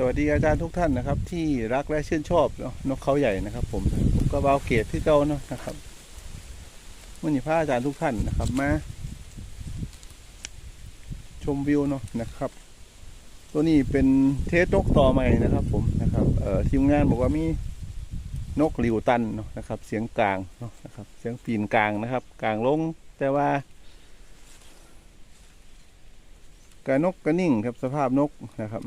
สวัสดีอาจารย์ทุกท่านนะครับ ที่รักและชื่นชอบนกเขาใหญ่นะครับ ผมผมก็บาวเกตที่เก่าเนาะนะครับวันนี้พาอาจารย์ทุกท่านนะครับมาชมวิวเนาะนะครับ ตัวนี้เป็นเทสนกต่อใหม่นะครับ ผมนะครับเอ่อทีมงานบอกว่ามีนกหลิวตันเนาะนะครับ เสียงกลางเนาะนะครับ เสียงปีนกลางนะครับ กลางลงแต่ว่ากระนกกระนิ่งครับสภาพนกนะครับ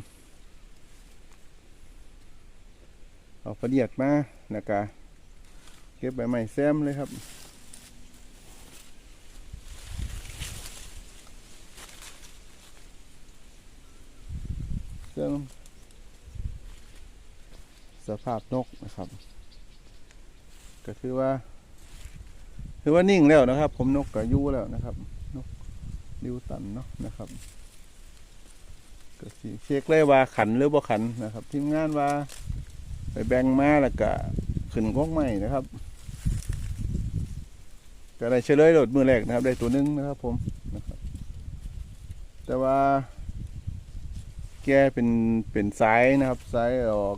เอาประเดียดมาแล้วก็เก็บใบไม้แซมเลยครับเครื่องสภาพนกนะครับ ก็คือว่า คือว่านิ่งแล้วนะครับ ผมนกก็อยู่แล้วนะครับ นกริวตันเนาะนะครับก็สิเช็คเลยว่าขันหรือบ่ขันนะครับ ทีมงานว่า ไปแบ่งมาแล้วก็ขึ้นก้องใหม่นะครับก็ได้เฉลยโหลดมือแรกนะครับ ได้ตัวหนึงนะครับ ผมนะครับ แต่ว่า แกเป็นเป็นสายนะครับสายออก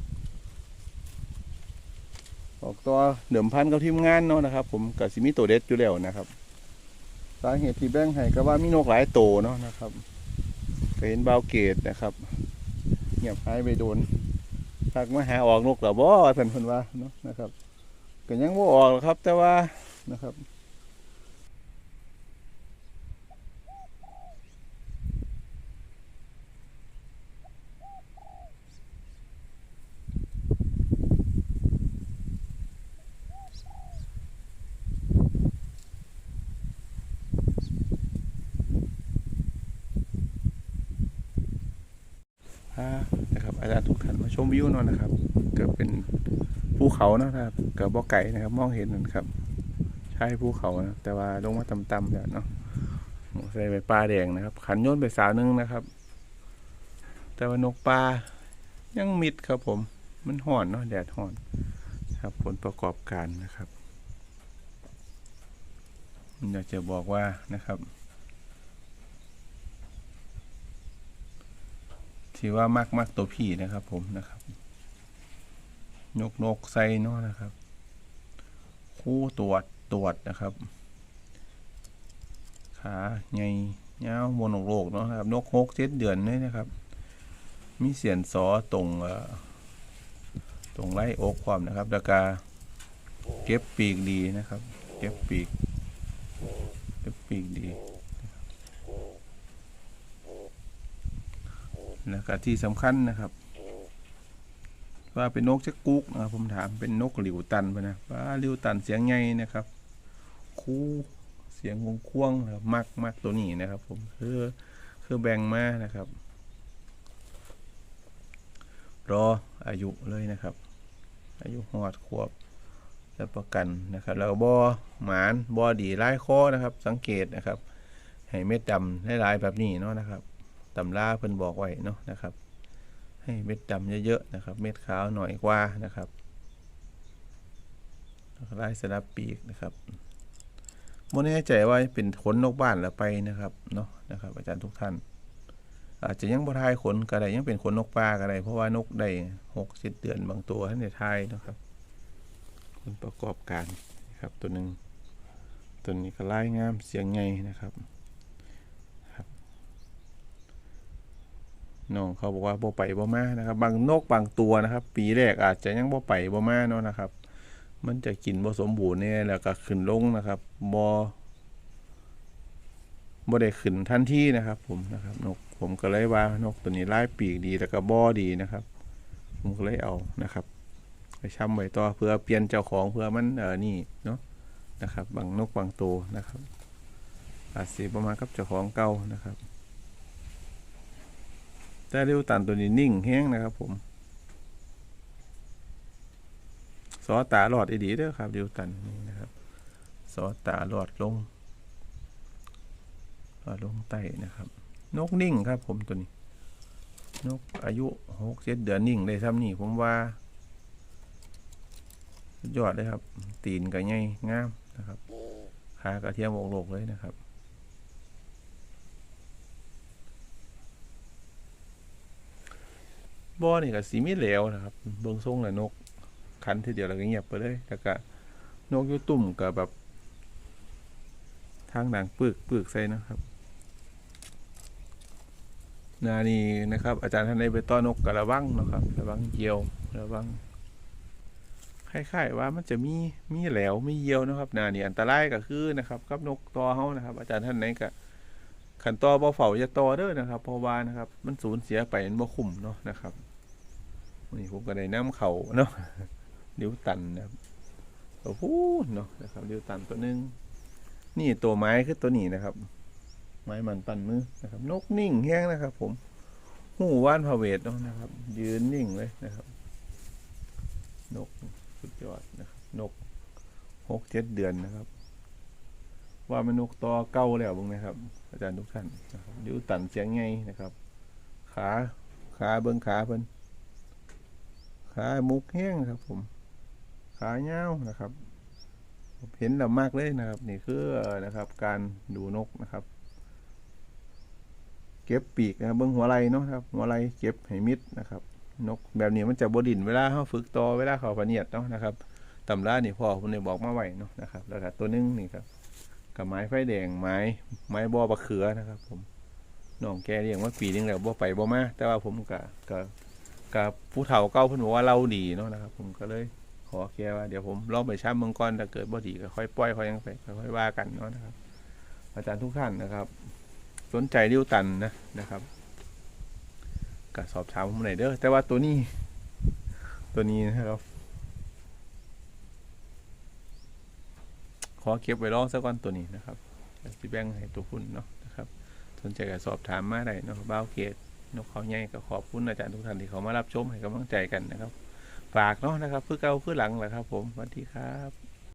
ออกตัวเดิมพันกับทีมงานเนาะนะครับ ผมกับสิมีตัวเด็ดอยู่แล้วนะครับ สาเหตุที่แบ่งให้ก็ว่ามีนกหลายโตวเนาะนะครับก็เห็นบาวเกตนะครับเงียบหายไปโดน ทักมาหาออกนกหรอบ่เป็นคนว่าเนาะนะครับก็ยังว่ออกหรอกครับ แต่ว่านะครับานะครับอาจารย์ทุกท่านมาชมวิวเนาะนะครับ เกิดเป็นภูเขาเนาะนะครับเกิดบ่อไก่นะครับ มองเห็นนะครับ ใช่ภูเขานะแต่ว่าลงมาต่ำๆเนี่ยเนาะใส่ใบปลาแดงนะครับ ขันโยนไปสาวนึงนะครับ แต่ว่านกปลายังมิดครับผม มันห่อนเนาะแดดห่อนครับผลประกอบการนะครับอยากจะบอกว่านะครับ ที่ว่ามักมักตัวพี่นะครับผมนะครับยกนกใส่เนาะนะครับ คู่ตรวจตรวจนะครับ ขาใหญ่ยาวบนอกโลกเนาะครับ นกหกเจ็ดเดือนนี่นะครับ มีเสียนสอตรงตรงไล่อกความนะครับแล้วก็เก็บปีกดีนะครับ เก็บปีกดี แล้วก็ที่สำคัญนะครับ ว่าเป็นนกจะกุกนะครับผมถามเป็นนกหลิวตันไปนะว่าหลิวตันเสียงใหญ่นะครับ คู่เสียงวงควงนะครับมักมักตัวนี้นะครับ ผมคือคือแบ่งมานะครับ รออายุเลยนะครับ อายุหอดขวบแล้วประกันนะครับแล้วบอหมานบอดีไล่คอนะครับ สังเกตนะครับ ให้เม็ดดำให้ลายแบบนี้เนาะนะครับ ตำราเพิ่นบอกไว้เนาะนะครับ ให้เม็ดดำเยอะๆนะครับ เม็ดขาวหน่อยกว่านะครับลายสลับปีกนะครับโมแน่ใจว่าเป็นขนนกบ้านแล้วไปนะครับเนาะนะครับ อาจารย์ทุกท่าน อาจจะยังบ่ทายขนก็ได้ยังเป็นขนนกปลาก็ได้เพราะว่านกได้หกเจ็ดเดือนบางตัวท่านในทายนะครับผลประกอบการนะครับตัวหนึ่งตัวนี้ก็ลายงามเสียงไงนะครับ น้องเขาบอกว่าบ่ไปบ่มานะครับ บางนกบางตัวนะครับ ปีแรกอาจจะยังบ่ไปบ่มาเนาะนะครับ มันจะกินบ่สมบูรณ์เนี่ยแล้วก็ขึ้นลงนะครับบ่บ่ได้ขึ้นทันทีนะครับ ผมนะครับนกผมก็เลยว่านกตัวนี้ลายปีกดีแล้วก็บ่ดีนะครับ ผมก็เลยเอานะครับไปช้ำไว้ต่อเพื่อเปลี่ยนเจ้าของเพื่อมันเออนี่เนาะนะครับบางนกบางตัวนะครับ อาจสิประมาณกับเจ้าของเก่านะครับ แต่เร็วตันตัวนี้นิ่งแห้งนะครับผมสอตาหลอดอีดีเด้อครับเร็วตันนี่นะครับสอตาหลอดลงหลอดลงใต้นะครับ นกนิ่งครับผมตัวนี้ นกอายุหกเจ็ดเดือนนิ่งได้ทำนี่ผมว่ายอดเลยครับ ตีนก็ใหญ่งามนะครับขากระเทียมวงโลกเลยนะครับ บบ่นี่ก็สีมีเหลวนะครับเบิ่งทรงแล้วนกคันทีเดียวแล้วก็เงียบไปเลยแล้วก็นกอยู่ตุ่มก็แบบทางหนังปึกปึกใส่นะครับนานี่นะครับ อาจารย์ท่านได้ไปต้อนนกกระวังนะครับระวังเยียวระวังคล้ายๆว่ามันจะมีมีแหลวมีเยียวนะครับนานี่อันตรายก็คือนะครับกับนกตอเฮานะครับ อาจารย์ท่านไหนก็ขันตอบ่เฝ้าอย่าตอเด้อนะครับเพราะว่านะครับ มันสูญเสียไปมันบ่คุ้มเนาะนะครับ นี่ผมก็ได้น้ำเขาเนาะดิ้วตันนะครับโอ้โหเนาะนะครับดิ้วตันตัวหนึง นี่ตัวไม้คือตัวนี้นะครับ ไม้มันปันมือนะครับ นกนิ่งแห้งนะครับ ผมหูว่านพาเวทเนาะนะครับ ยืนนิ่งเลยนะครับ นกสุดยอดนะครับ นกหกเจ็ดเดือนนะครับ ว่ามันนกตอเก้าแล้วบ้างนะครับ อาจารย์ทุกท่านนะครับดูตันเสียงไงนะครับ ขาขาเบิ้งขาเพิ่น ขามุกแห้งครับ ผม ขาเง้านะครับ เห็นแล้วมากเลยนะครับ นี่คือนะครับ การดูนกนะครับ เก็บปีกนะครับเบิ้งหัวไหล่เนาะครับ หัวไหล่เก็บให้มิดนะครับ นกแบบนี้มันจะบดินเวลาเขาฝึกต่อเวลาเขาพะเนียดเนาะนะครับตำรานี่พ่อผมเนี่ยบอกมาไว้เนาะนะครับแล้วก็ตัวนึงนี่ครับกับไม้ไฟแดงไม้ไม้บอประเขือนะครับ ผมน้องแกเลี้ยงว่าปีนึงแล้วบ่ไปบ่มาแต่ว่าผมกับกับ กับผู้เฒ่าเก่าเพิ่นบอกว่าเราดีเนาะนะครับ ผมก็เลยขอแค่ว่าเดี๋ยวผมลองไปช้ำเมืองก่อนถ้าเกิดบ่ดีก็ค่อยปล่อยค่อยยังไปค่อยว่ากันเนาะนะครับ อาจารย์ทุกท่านนะครับ สนใจริ้วตันนะนะครับก็สอบถามผมหน่อยเด้อแต่ว่าตัวนี้ ตัวนี้นะครับขอเก็บไว้ลองสักก่อนตัวนี้นะครับสิแบ่งให้ตัวคุณเนาะนะครับ สนใจก็สอบถามมาได้เนาะบ้าวเกต นกเขาใหญ่ก็ขอบคุณอาจารย์ทุกท่านที่เขามารับชมให้กำลังใจกันนะครับ ฝากเนาะนะครับเพื่อเก่าเพื่อหลังแหละครับ ผมสวัสดีครับ